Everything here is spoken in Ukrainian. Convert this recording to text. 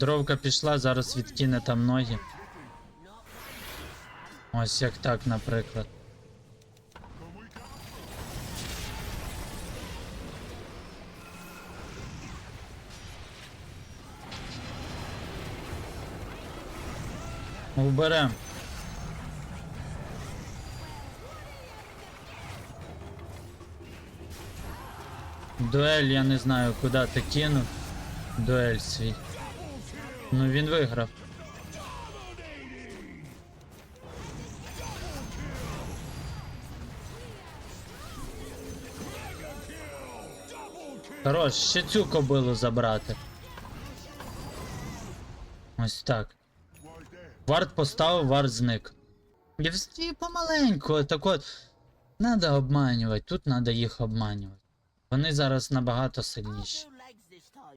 Дровка пішла, зараз відкине там ноги. Ось як так, наприклад. Уберем. Дуель, я не знаю, куди ти кинув. Дуель свій. Ну він виграв. Хорош, ще цю кобилу забрати. Ось так. Варт поставив, варт зник. І вс- помаленьку, так от. Надо обманювати, тут надо їх обманювати. Вони зараз набагато сильніші.